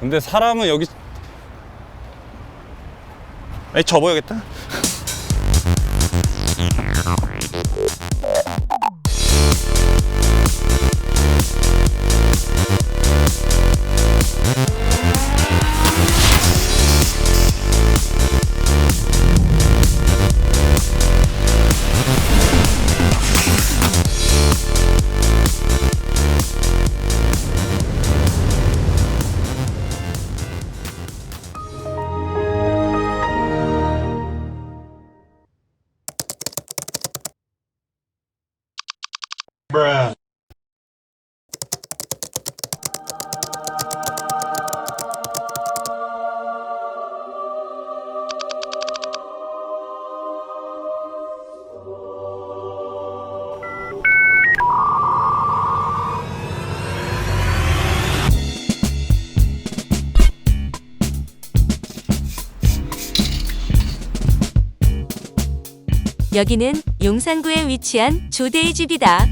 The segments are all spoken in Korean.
근데 사람은 여기 아니 접어야겠다. 여기는 용산구에 위치한 조대의 집이다.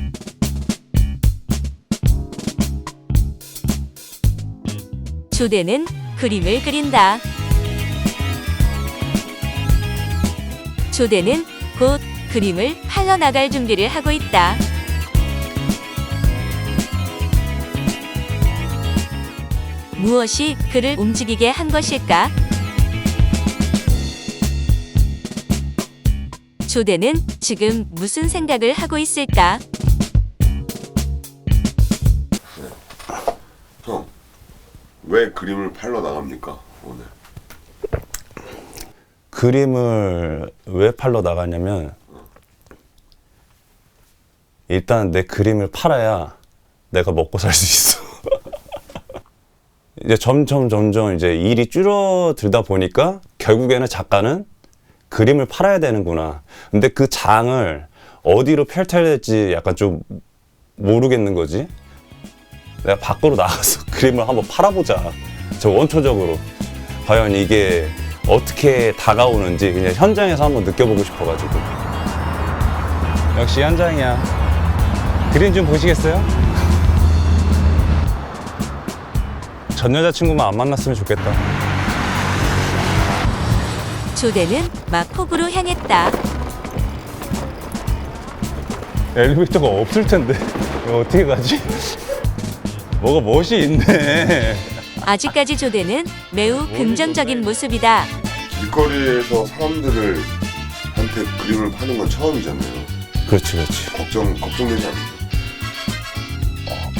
조대는 그림을 그린다. 조대는 곧 그림을 팔러 나갈 준비를 하고 있다. 무엇이 그를 움직이게 한 것일까? 조대는 지금 무슨 생각을 하고 있을까? 형, 왜 그림을 팔러 나갑니까 오늘? 그림을 왜 팔러 나가냐면 일단 내 그림을 팔아야 내가 먹고 살 수 있어. 이제 점점 점점 이제 일이 줄어들다 보니까 결국에는 작가는 그림을 팔아야 되는구나. 근데 그 장을 어디로 펼쳐야 될지 약간 좀 모르겠는 거지. 내가 밖으로 나가서 그림을 한번 팔아보자. 저 원초적으로. 과연 이게 어떻게 다가오는지 그냥 현장에서 한번 느껴보고 싶어가지고. 역시 현장이야. 그림 좀 보시겠어요? 전 여자친구만 안 만났으면 좋겠다. 조대는 마폭으로 향했다. 엘리베이터가 없을 텐데 이거 어떻게 가지? 뭐가 멋이 있네. 아직까지 조대는 매우 긍정적인 모습이다. 길거리에서 사람들을 한테 그림을 파는 건 처음이잖아요. 그렇지, 그렇지. 걱정 걱정되지 않나요?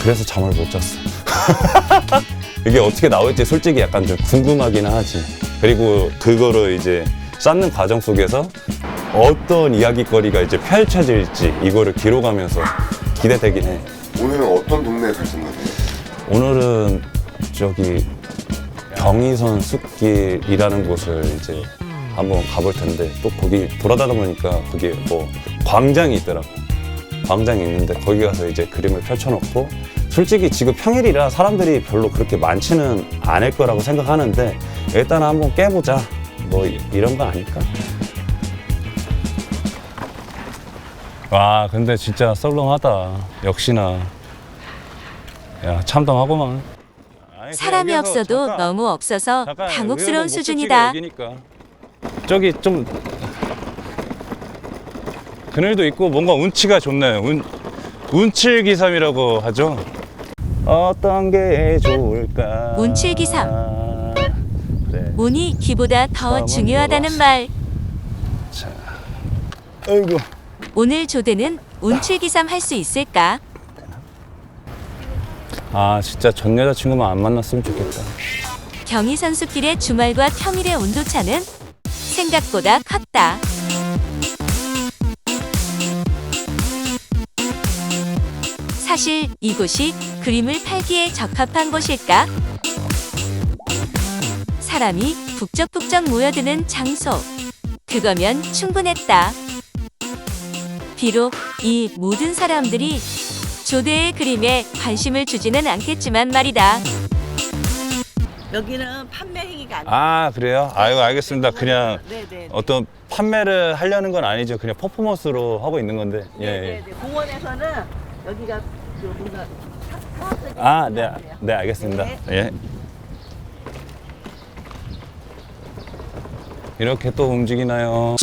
그래서 잠을 못 잤어. 이게 어떻게 나올지 솔직히 약간 좀 궁금하긴 하지. 그리고 그거를 이제 쌓는 과정 속에서 어떤 이야기거리가 이제 펼쳐질지 이거를 기록하면서 기대되긴 해. 오늘은 어떤 동네에 갈 생각이에요? 오늘은 저기 경의선 숲길이라는 곳을 이제 한번 가볼 텐데 또 거기 돌아다니다 보니까 거기 뭐 광장이 있더라고. 광장이 있는데 거기 가서 이제 그림을 펼쳐놓고 솔직히 지금 평일이라 사람들이 별로 그렇게 많지는 않을 거라고 생각하는데 일단 한번 깨보자. 뭐 이- 이런 거 아닐까? 와 근데 진짜 썰렁하다. 역시나 야 참담하구만. 아니, 사람이 없어도 잠깐, 너무 없어서 잠깐, 당혹스러운 수준이다. 저기 좀 그늘도 있고 뭔가 운치가 좋네요. 운 운칠기삼이라고 하죠. 어떤 게 좋을까? 운칠기삼. 그래. 운이 기보다 더 중요하다는 뭐라. 말. 자. 아이고. 오늘 조대는 운칠기삼 할 수 있을까? 아 진짜 전 여자친구만 안 만났으면 좋겠다. 경의선 숲길의 주말과 평일의 온도차는 생각보다 컸다. 사실 이곳이 그림을 팔기에 적합한 곳일까? 사람이 북적북적 모여드는 장소. 그거면 충분했다. 비록 이 모든 사람들이 조대의 그림에 관심을 주지는 않겠지만 말이다. 여기는 판매 행위가 아니에요. 아 그래요? 아이고 알겠습니다. 그냥 네네. 어떤 판매를 하려는 건 아니죠. 그냥 퍼포먼스로 하고 있는 건데. 예, 예. 네네. 공원에서는 여기가 아, 네, 네, 알겠습니다. 네. 예. 이렇게 또 움직이나요?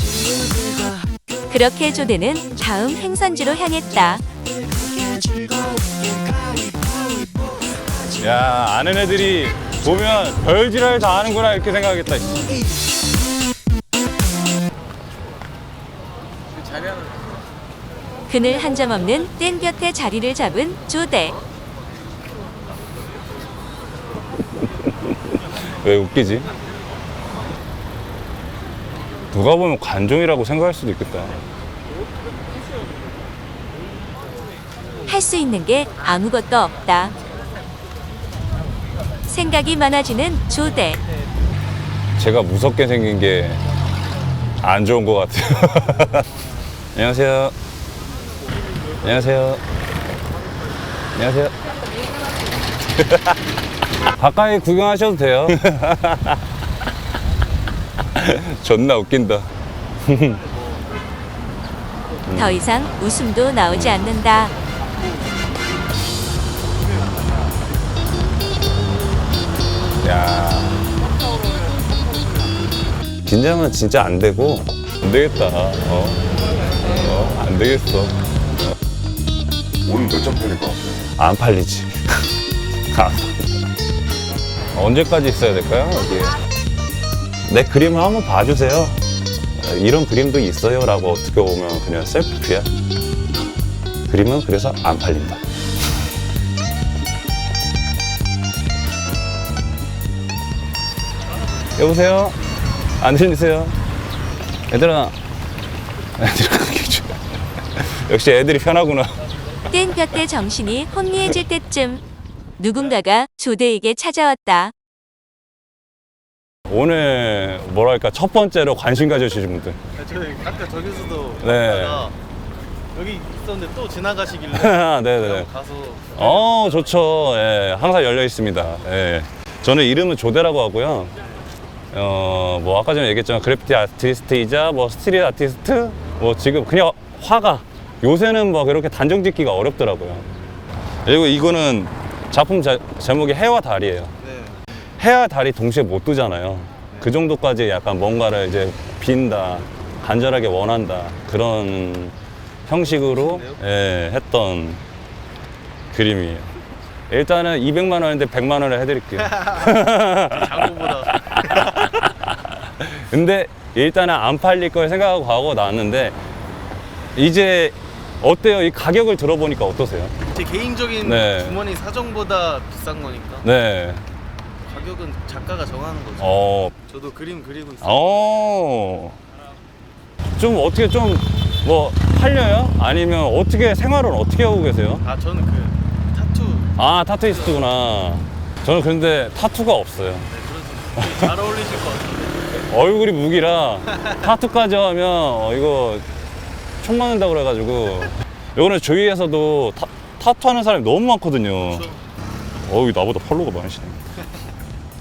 그렇게 조대는 다음 행선지로 향했다. 야, 아는 애들이 보면 별지랄 다 하는구나 이렇게 생각하겠다. 그늘 한 점 없는 뗀 곁에 자리를 잡은 조대. 왜 웃기지? 누가 보면 관종이라고 생각할 수도 있겠다. 할 수 있는 게 아무것도 없다. 생각이 많아지는 조대. 제가 무섭게 생긴 게 안 좋은 것 같아요. 안녕하세요. 안녕하세요. 안녕하세요. 가까이 구경하셔도 돼요. 존나 웃긴다. 더 이상 웃음도 나오지 않는다. 야. 긴장은 진짜 안 되고 안 되겠다. 어, 어, 안 되겠어. 오늘 몇 점 팔릴 것 같아요? 안 팔리지. 안 팔려. 언제까지 있어야 될까요? 여기. 내 그림을 한번 봐주세요. 이런 그림도 있어요라고 어떻게 보면 그냥 셀프야. 그림은 그래서 안 팔린다. 여보세요? 안 들리세요? 얘들아. 애들아, 역시 애들이 편하구나. 뗀 곁에 정신이 혼미해질 때쯤 누군가가 조대에게 찾아왔다. 오늘 뭐랄까 첫 번째로 관심 가져주신 분들 저희 아까 저기서도 네. 여기 있었는데 또 지나가시길래 네네네 가서 어 좋죠 예, 항상 열려 있습니다 예. 저는 이름은 조대라고 하고요 어, 뭐 아까 전에 얘기했지만 그래피티 아티스트이자 뭐 스트릿 아티스트 뭐 지금 그냥 화가 요새는 뭐 그렇게 단정 짓기가 어렵더라고요 그리고 이거는 작품 자- 제목이 해와 달이에요 네. 해와 달이 동시에 못 뜨잖아요. 그 정도까지 약간 뭔가를 이제 빈다, 간절하게 원한다 그런 형식으로 예, 했던 그림이에요. 일단은 200만 원인데 100만 원을 해드릴게요. 근데 일단은 안 팔릴 걸 생각하고 가고 나왔는데 이제 어때요? 이 가격을 들어보니까 어떠세요? 제 개인적인 네. 주머니 사정보다 비싼 거니까 네. 가격은 작가가 정하는 거죠. 어, 저도 그림 그리고 있어요. 어. 좀 어떻게 좀 뭐 팔려요? 아니면 어떻게 생활은 어떻게 하고 계세요? 아 저는 그 타투 아 타투이스트구나. 저는 근데 타투가 없어요. 네, 되게 잘 어울리실 것 같은데 얼굴이 무기라 타투까지 하면 어, 이거 총 맞는다 그래가지고 이번에 주위에서도 타, 타투하는 사람이 너무 많거든요. 그렇죠. 어우 나보다 팔로가 많으시네.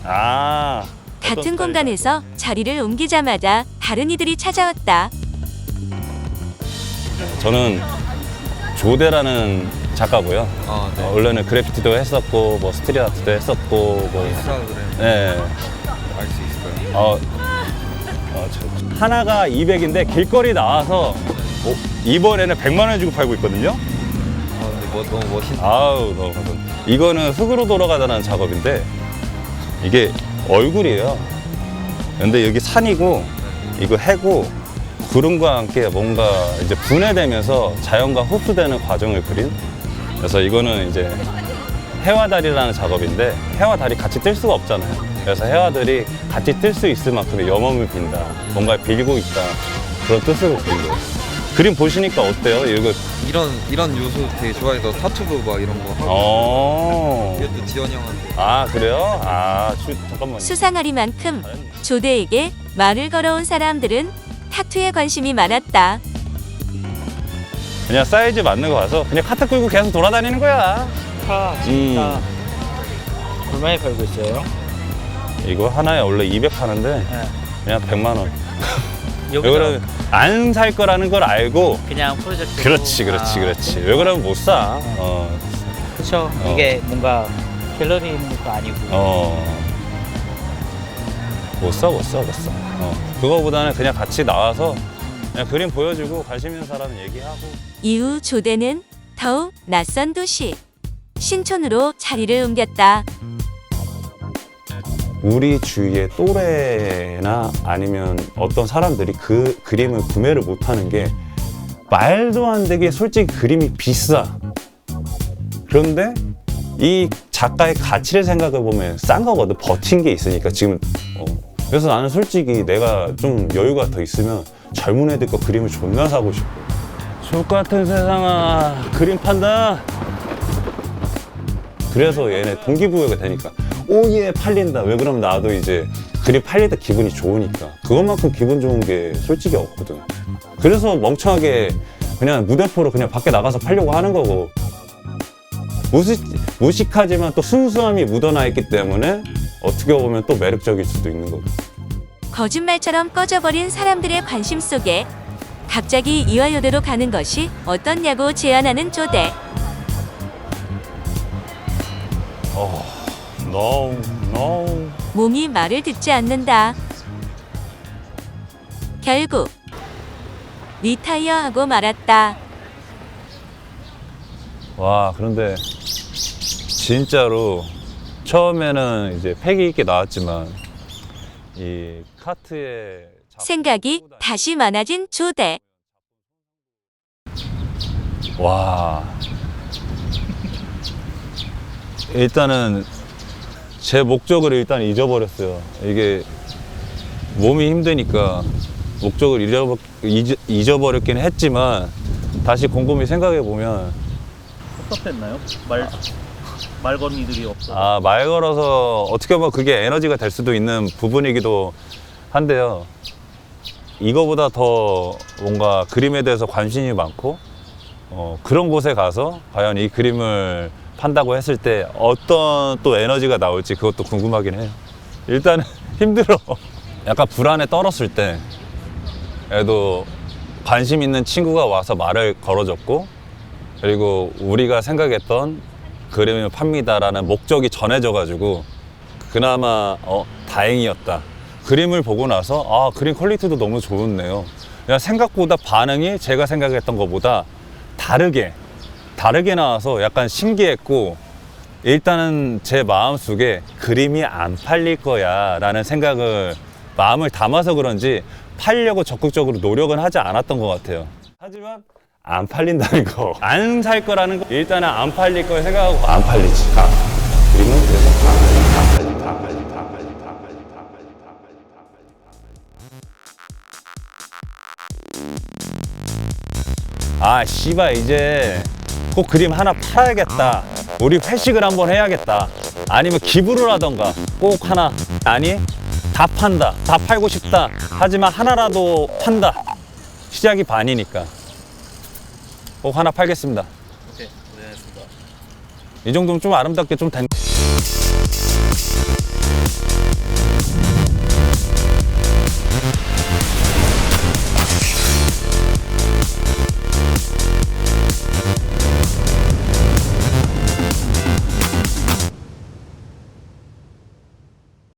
아 같은? 공간에서 자리를 옮기자마자 다른 이들이 찾아왔다. 저는 조대라는 작가고요. 아, 네. 어, 원래는 그래피티도 했었고 뭐 스트릿 아트도 했었고 뭐 인스타그램 네. 알수 있을까요? 어, 어, 저- 하나가 200인데 길거리 나와서 어, 이번에는 100만 원 주고 팔고 있거든요. 아, 근데 뭐, 너무 멋있 아우 너무 감사합니다. 이거는 흙으로 돌아가다는 작업인데 이게 얼굴이에요. 근데 여기 산이고 이거 해고 구름과 함께 뭔가 이제 분해되면서 자연과 흡수되는 과정을 그린. 그래서 이거는 이제 해와 달이라는 작업인데 해와 달이 같이 뜰 수가 없잖아요. 그래서 해와들이 같이 뜰 수 있을 만큼의 염원을 빈다. 뭔가 빌고 있다. 그런 뜻으로 그린 거예요. 그림 보시니까 어때요? 이거 이런 이런 요소 되게 좋아해서 타투도 막 이런 거 하고 어. 이것도 지원이 형한테 아 그래요? 아 주, 잠깐만. 수상하리만큼 조대에게 말을 걸어온 사람들은 타투에 관심이 많았다. 그냥 사이즈 맞는 거 가서 그냥 카트 끌고 계속 돌아다니는 거야. 파 음. 얼마에 팔고 있어요? 이거 하나에 원래 200 하는데 네. 그냥 100만 원. 여기서 이거는 안 살 거라는 걸 알고 그냥 프로젝트. 그렇지 그렇지 그렇지. 왜 그러면 못 사. 어. 그렇죠. 어. 이게 뭔가 갤러리 있는 것도 아니고. 어. 못 써, 못 써, 못 써. 어, 그거보다는 그냥 같이 나와서 그냥 그림 보여주고 관심 있는 사람은 얘기하고. 이후 조대는 더욱 낯선 도시 신촌으로 자리를 옮겼다. 우리 주위의 또래나 아니면 어떤 사람들이 그 그림을 구매를 못하는 게 말도 안 되게 솔직히 그림이 비싸. 그런데 이 작가의 가치를 생각해 보면 싼 거거든. 버틴 게 있으니까 지금. 어. 그래서 나는 솔직히 내가 좀 여유가 더 있으면 젊은 애들 거 그림을 존나 사고 싶어. 족 같은 세상아, 그림 판다. 그래서 얘네 동기부여가 되니까 오예 팔린다. 왜 그러면 나도 이제 팔릴 때 기분이 좋으니까. 그것만큼 기분 좋은 게 솔직히 없거든. 그래서 멍청하게 그냥 무대포로 그냥 밖에 나가서 팔려고 하는 거고. 무식, 무식하지만 또 순수함이 묻어나 있기 때문에 어떻게 보면 또 매력적일 수도 있는 거고. 거짓말처럼 꺼져버린 사람들의 관심 속에 갑자기 이화여대로 가는 것이 어떻냐고 제안하는 조대. No, no 몸이 말을 듣지 않는다. 결국 리타이어하고 말았다. 와 그런데 진짜로 처음에는 이제 패기 있게 나왔지만 이 카트에 잡- 생각이 다시 많아진 조대. 와 일단은 제 목적을 일단 잊어버렸어요 이게 몸이 힘드니까 목적을 잊어버, 잊, 잊어버렸긴 했지만 다시 곰곰이 생각해 보면 섭섭했나요? 말 말건이들이 없어. 아, 말 걸어서 어떻게 보면 그게 에너지가 될 수도 있는 부분이기도 한데요. 이거보다 더 뭔가 그림에 대해서 관심이 많고 어, 그런 곳에 가서 과연 이 그림을 판다고 했을 때 어떤 또 에너지가 나올지 그것도 궁금하긴 해요. 일단은 힘들어. 약간 불안에 떨었을 때 그래도 관심 있는 친구가 와서 말을 걸어줬고 그리고 우리가 생각했던 그림을 팝니다라는 목적이 전해져 가지고 그나마 어, 다행이었다. 그림을 보고 나서 아 그림 퀄리티도 너무 좋았네요. 그냥 생각보다 반응이 제가 생각했던 것보다 다르게 다르게 나와서 약간 신기했고 일단은 제 마음 속에 그림이 안 팔릴 거야 라는 생각을 마음을 담아서 그런지 팔려고 적극적으로 노력은 하지 않았던 것 같아요. 하지만 안 팔린다는 거, 안 살 거라는 거, 일단은 안 팔릴 거 생각하고. 안 팔리지. 아, 그림은 그래서 안 팔리지, 안 팔리지. 아, 씨발 이제 꼭 그림 하나 팔아야겠다. 우리 회식을 한번 해야겠다. 아니면 기부를 하던가 꼭 하나 아니 다 판다. 다 팔고 싶다. 하지만 하나라도 판다. 시작이 반이니까. 꼭 하나 팔겠습니다. 네, 고생했습니다. 이 정도면 좀 아름답게 좀 된.